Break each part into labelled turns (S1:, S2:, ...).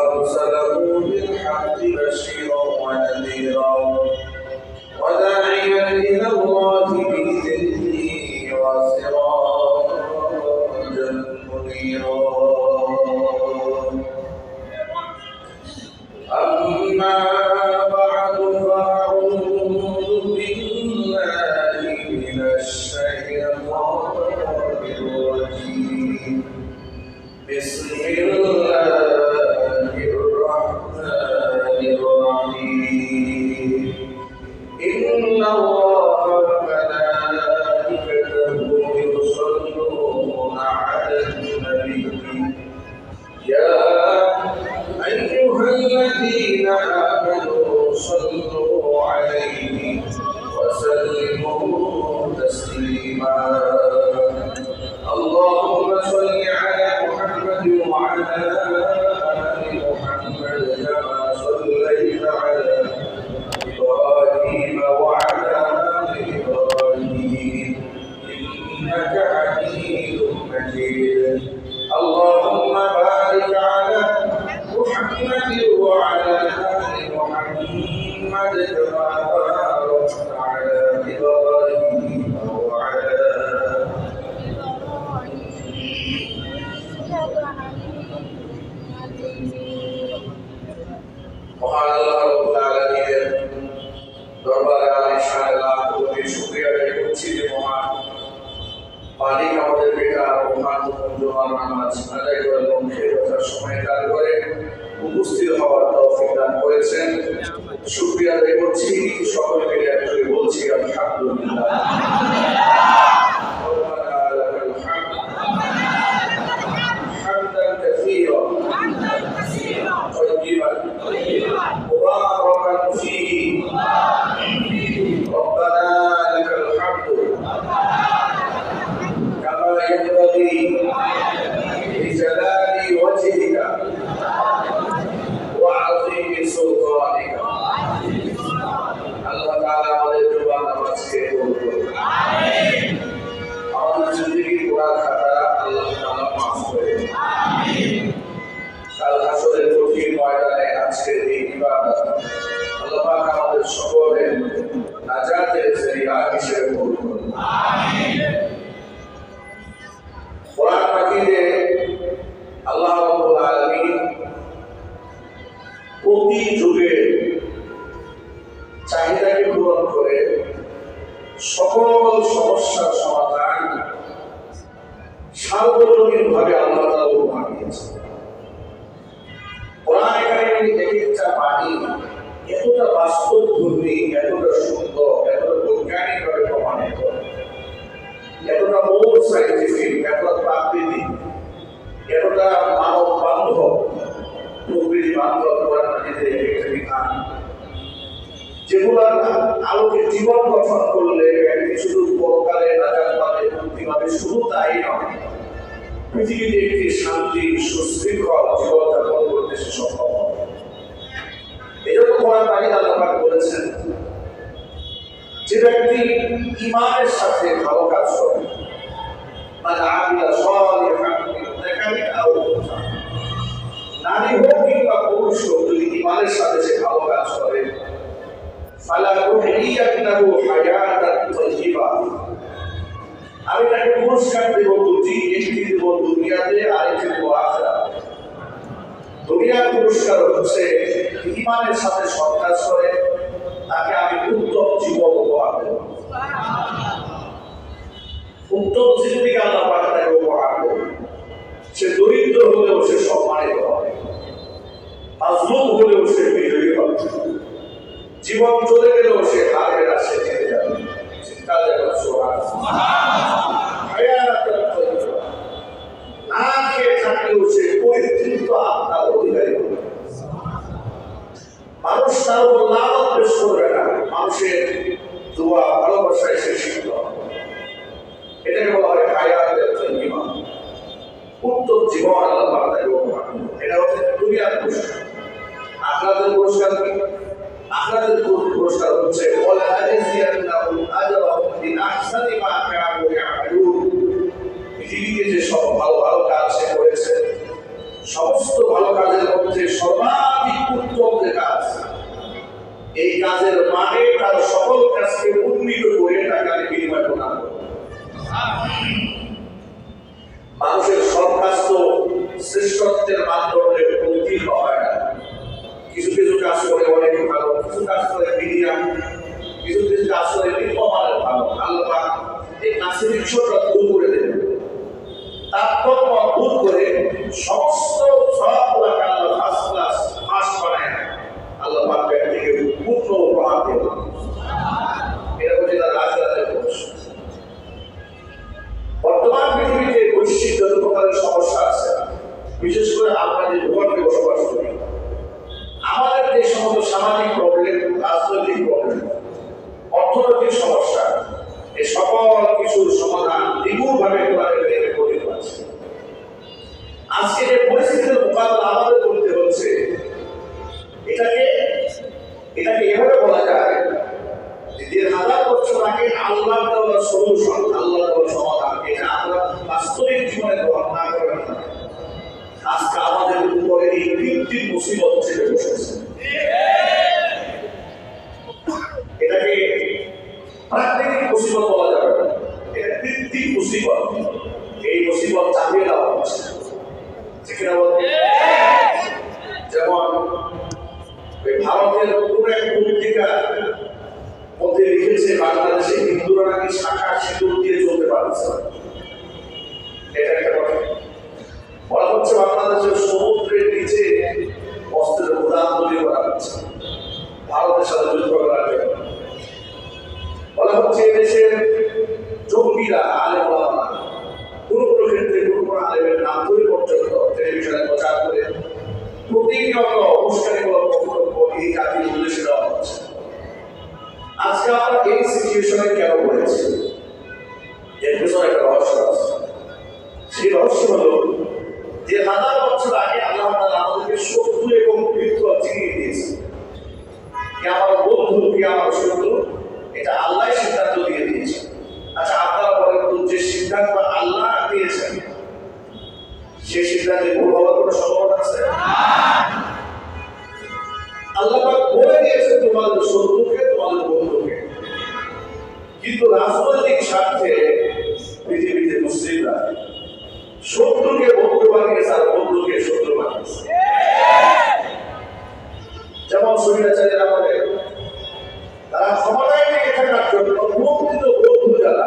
S1: ارسله بالحق بشيرا ونذيرا. জমার নামাজ আদায় সময় কাল করে উপস্থিত হওয়ার দান করেছেন শুকরিয়া আদায় করছি বলছি আলহামদুলিল্লাহ বাণী এতটা বাস্তব ধর্মী, এতটা সুন্দর, এতটা বৈজ্ঞানিক ভাবে প্রমাণিত, এতটা মূল সাইন্টিফিক এতটা প্রাকৃতিক, এতটা মানব বান্ধব, প্রকৃতি বান্ধব কোরআন মাজিদের এক একটা বিধান যেগুলোর আলোকে জীবন গঠন করলে ব্যক্তি শুধু পরকালে নাজাত পাবে মুক্তি পাবে শুধু তাই নয়, পৃথিবীতে একটি শান্তি সুশৃঙ্খল জীবন যাপন করতে সে সক্ষম হবে এই জন্য আমি তাকে পুরস্কার দেব দুনিয়াতে আরেকটি দেব আখরা দুনিয়ার পুরস্কার হচ্ছে ইমানের সাথে সন্ত্রাস করে, তাকে আমি উত্তম জীবন উপহার দেব। উত্তম জীবনীকে আল্লাহ পাঠাতে উপহার দেব সে দরিদ্র হলেও সে সম্মানিত হবে। মাজলুম হলেও সে বিজয়ী হবে। জীবন চলে গেলেও সে হারের আসে যাবে। চিন্তা যাবে। সোহান রহস্য হলো যে হাজার বছর আগে আল্লাহ আমাদেরকে শত্রু এবং বৃত্ত চিনিয়ে দিয়েছে। আমার বন্ধু, কে আমার শত্রু, এটা আল্লাহ সিদ্ধান্ত দিয়ে দিয়েছে। আচ্ছা আপনারা বলেন তো, যে সিদ্ধান্ত আল্লাহ দিয়েছেন, সেই সিদ্ধান্তে ভুল হওয়ার কোনো সম্ভাবনা আছে? আল্লাহ বলে দিয়েছে তোমাদের শত্রুকে, তোমাদের বন্ধুকে। কিন্তু রাজনৈতিক স্বার্থে পৃথিবীতে মুসলিমরা শত্রুকে বন্ধু বানিয়েছে আর বন্ধুকে শত্রু বানিয়েছে। যেমন সুবিধাচারীর আমলে তারা ক্ষমতায় টিকে থাকার জন্য বন্ধু যারা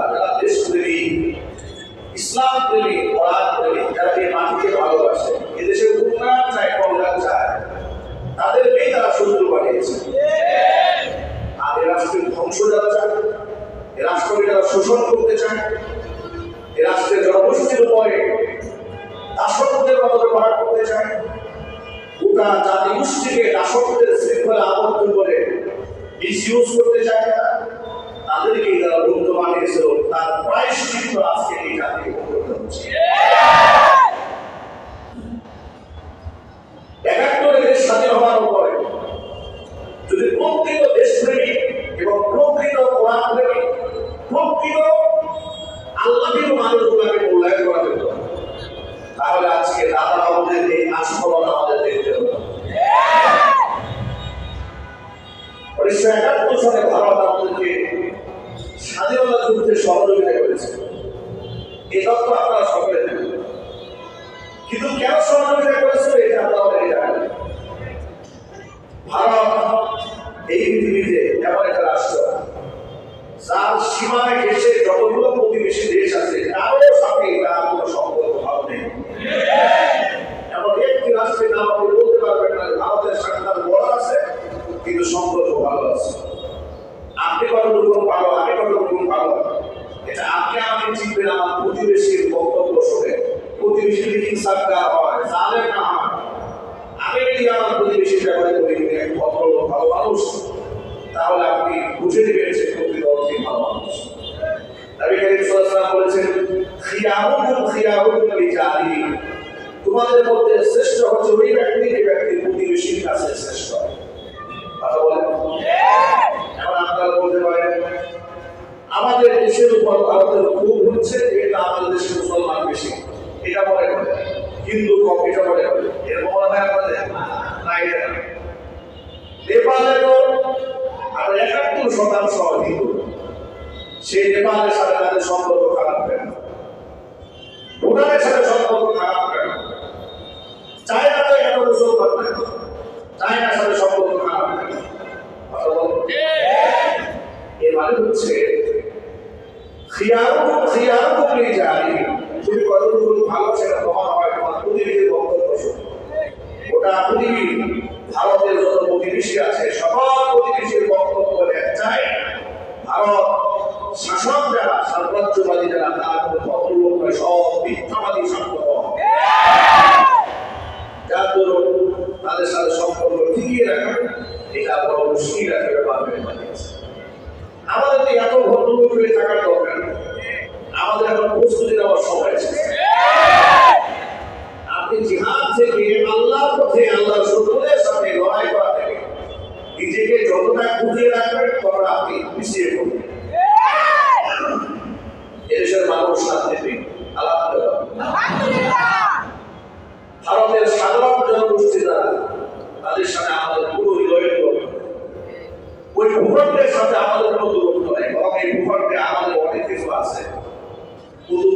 S1: কিন্তু সম্পর্ক ভালো আছে। আপনি কতটুকু আমি কতটুকু এটা আপনি আমাকে চিনবেন, আমার প্রতিবেশীর বক্তব্য প্রতিবেশী হয় না হয়। আমি যদি আমার প্রতিবেশীর ব্যাপারে বলি ভদ্রলোক, ভালো মানুষ, তাহলে আপনি বুঝে নেবেন যে ভালো মানুষ। নবী করিম সাল্লাল্লাহু বলেছেন খিয়ারুকুম লিজারি তোমাদের মধ্যে শ্রেষ্ঠ হচ্ছে ওই ব্যক্তি, যে ব্যক্তি প্রতিবেশীর কাছে শ্রেষ্ঠ। কথা আমাদের দেশের উপর ভারতের খুব হচ্ছে, এটা আমাদের দেশে মুসলমান বেশি। এটা মনে করে। হিন্দু কম, এটা মনে করে। এরকম মনে হয় আপনাদের না এটা না। নেপালে তো আমরা একাত্তর শতাংশ হিন্দু। সেই নেপালের সাথে তাদের সম্পর্ক খারাপ কেন? ভুটানের সাথে সম্পর্ক খারাপ কেন? চায়না তো এত মুসলমান না চায়নার সাথে সম্পর্ক কথা মানে পৃথিবীর, ভারতের যত প্রতিবেশী আছে, সকল প্রতিবেশীর বক্তব্য এক চাই, ভারত শাসক যারা, সাম্রাজ্যবাদী যারা, তারা কোনো সব মিথ্যাবাদী শাসক যার দরুন তাদের সাথে সম্পর্ক টিকিয়ে রাখা এটা বড় মুশকিল একটা ব্যাপার হয়ে দাঁড়িয়েছে আমাদের তো এত ভদ্রলোক হয়ে থাকার দরকার নেই। আমাদের এখন প্রস্তুতি নেওয়ার সময় এসেছে আপনি জিহাদ থেকে আল্লাহর পথে আল্লাহর শত্রুদের সাথে লড়াই করা থেকে নিজেকে যতটা গুটিয়ে রাখবেন ততটা আপনি পিছিয়ে পড়বেন এদেশের মানুষ শান্তি নেই আলহামদুলিল্লাহ ভারতের সাধারণ জনগোষ্ঠী দ্বারা তাদের সাথে আমাদের পুরো হৃদয়ের দরকার ওই ভূখণ্ডের সাথে আমাদের কোনো দূরত্ব নেই বরং এই ভূখণ্ডে আমাদের অনেক কিছু আছে কুতুব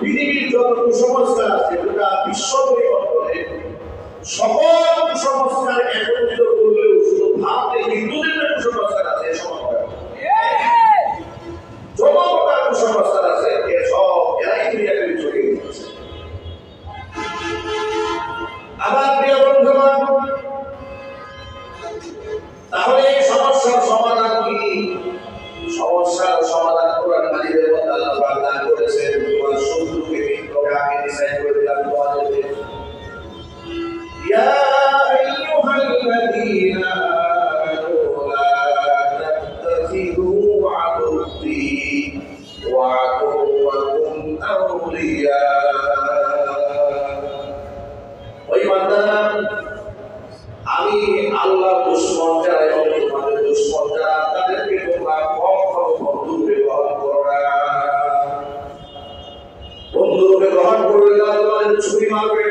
S1: পৃথিবীর কুসংস্কার আছে গোটা বিশ্ব সকল কুসংস্কার একত্রিত করলেও শুধু ভারতে হিন্দুদের কুসংস্কার আল্লাহ দুশ্মন যারা এবং তোমাদের দুশ্মন যারা তাদেরকে তোমরা কখনো বন্ধুরূপে গ্রহণ করো না। করলে তারা তোমাদের ছুরি মারবে।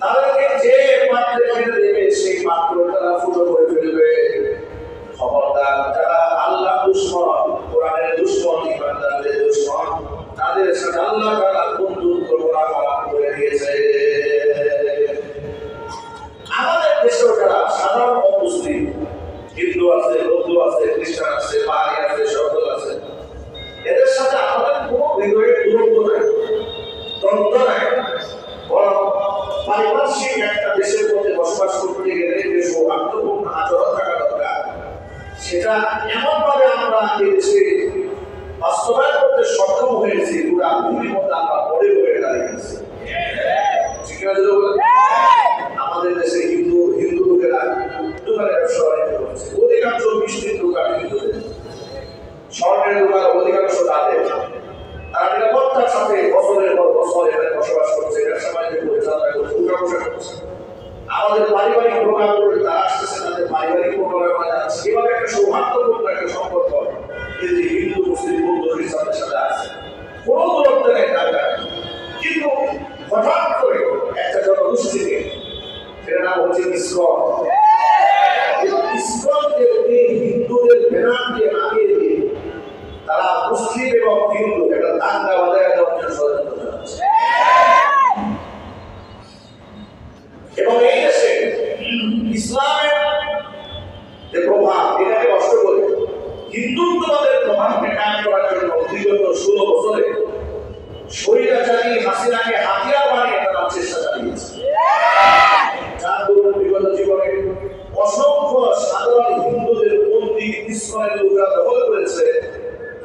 S1: তাদেরকে যে পাত্রে ফেলে দেবে, সেই পাত্র তারা ফুটো করে ফেলবে। খবরদার যারা আল্লাহ দুশ্মন, কোরআনের দুশ্মন, ইমানদারদের দুশ্মন, তাদের সাথে আল্লাহ তারা বন্ধুত্ব সেটা এমন ভাবে আমরা এই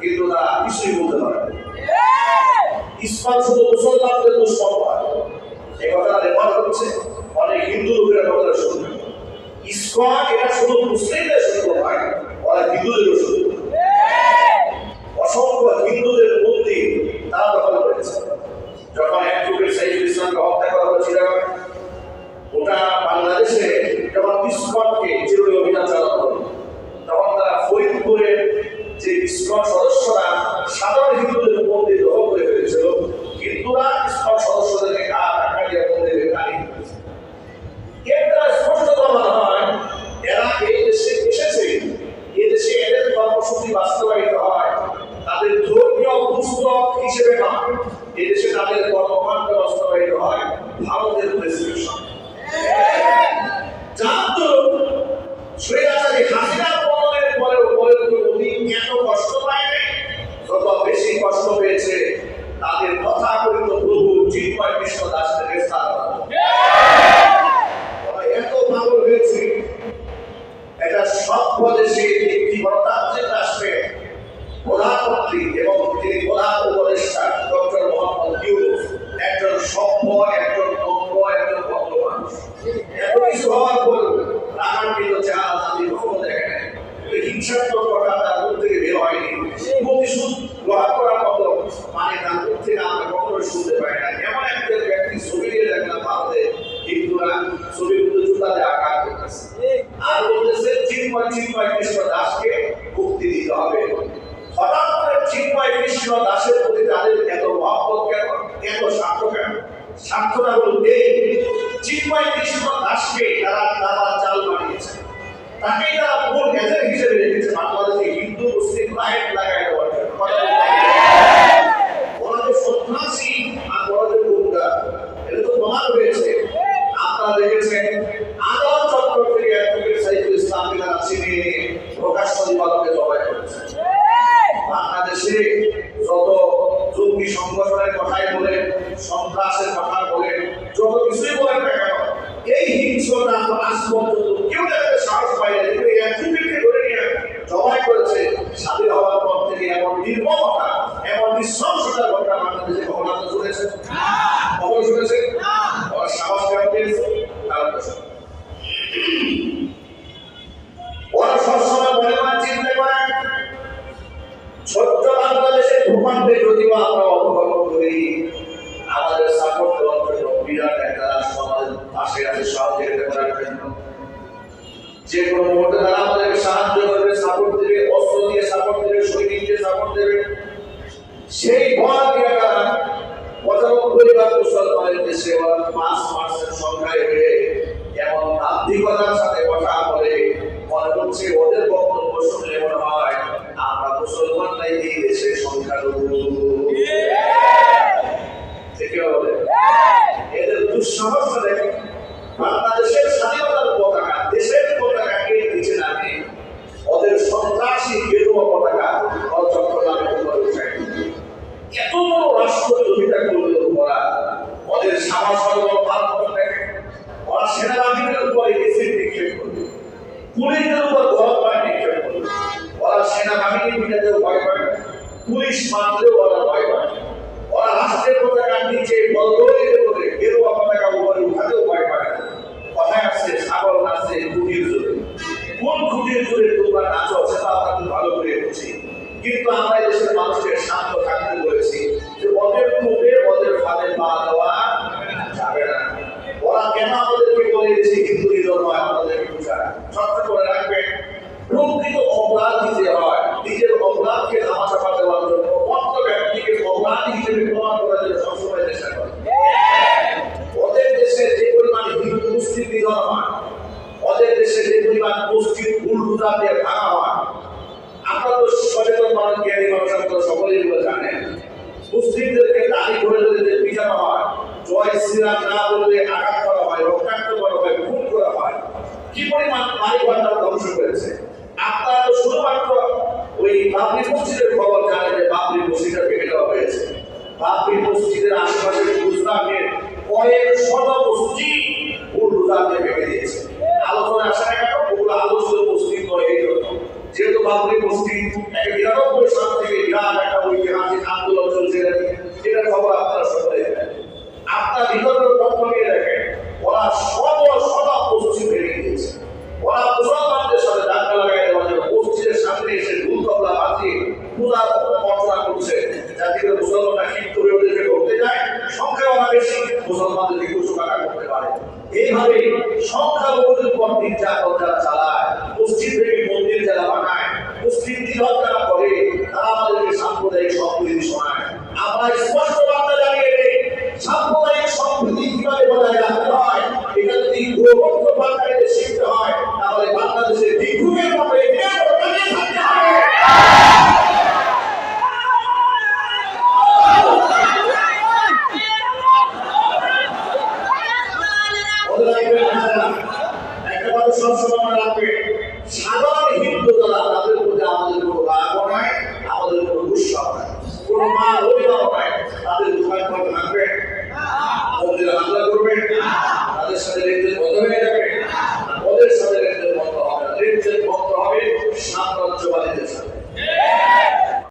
S1: কিন্তু তারা কিছুই বলতে পারে ইসলাম শুধু মুসলমানদের হয়। কথাটা রেফার করছে অনেক হিন্দু লোকেরা কথাটা শুনবে। ইসকন এটা শুধু মুসলিমদের শুধু হয় হিন্দুদেরও শুধু অসংখ্য হিন্দুদের মন্দির তারা দখল করেছে। যখন এক যুগের সাইফুল ইসলামকে হত্যা করা হয়েছিল ওটা বাংলাদেশে যখন ইসকনকে চিরুনি অভিযান চালানো হলো তখন তারা ফরিদপুরের যে ইসকন সদস্যরা সাধারণ হিন্দুদের মন্দির দখল করে ফেলেছিল, হিন্দুরা ইসকন সদস্যদেরকে গা টাকা দিয়ে মন্দিরে গাড়ি এর দ্বারা স্পষ্ট প্রমাণ হয়, এরা এই দেশে এসেছে। এই দেশে এদের কর্মসূচি বাস্তবায়িত এত কিছু হওয়ার পর রাগান্বিত তাদের কখনো দেখে হিংসাত্মক কথা তার মুখ থেকে বের হয়নি প্রতিশোধ গ্রহণ করার মতো মানে তার মুখ থেকে আমরা কখনো শুনতে পাই না এমন একজন ব্যক্তি ছবি দিয়ে দেখলাম ভারতে হিন্দুরা ছবির মধ্যে জুতাতে আঘাত করতেছে আর বলতেছে চিন্ময় চিন্ময় কৃষ্ণ দাসকে মুক্তি দিতে হবে হঠাৎ করে চিন্ময় কৃষ্ণ দাসের প্রতি তাদের এত মহব্বত কেন এত স্বার্থ কেন স্বার্থটা হলো এই চিন্ময় কৃষ্ণ দাসকে তারা তারা চাল বানিয়েছে। তাকেই তারা মূল এজেন্ট হিসেবে রেখেছে বাংলাদেশে বাংলাদেশের যদি বা আমরা অবলম্বন করি, আমাদের সাপোর্ট দেওয়ার জন্য বিরাট একটা আমাদের পাশে আছে সহযোগিতা করার জন্য। যে কোনো মুহূর্তে তারা আমাদেরকে সাহায্য করবে, সাপোর্ট দেবে, অস্ত্র দিয়ে সাপোর্ট দেবে, সৈনিক দিয়ে সাপোর্ট দেবে। সেই ভয় দিয়ে তারা পঁচানব্বই পাঁচ এমন সাথে কথা বলে মনে হচ্ছে, ওদের বক্তব্য শুনলে মনে হয় আমরা মুসলমান নাই এই দেশে সংখ্যালঘু। বলে। এদের দুঃসাহসটা দেখে বাংলাদেশের স্বাধীনতার পতাকা, দেশের পতাকাকে দিচ্ছে নামে। ওদের সন্ত্রাসী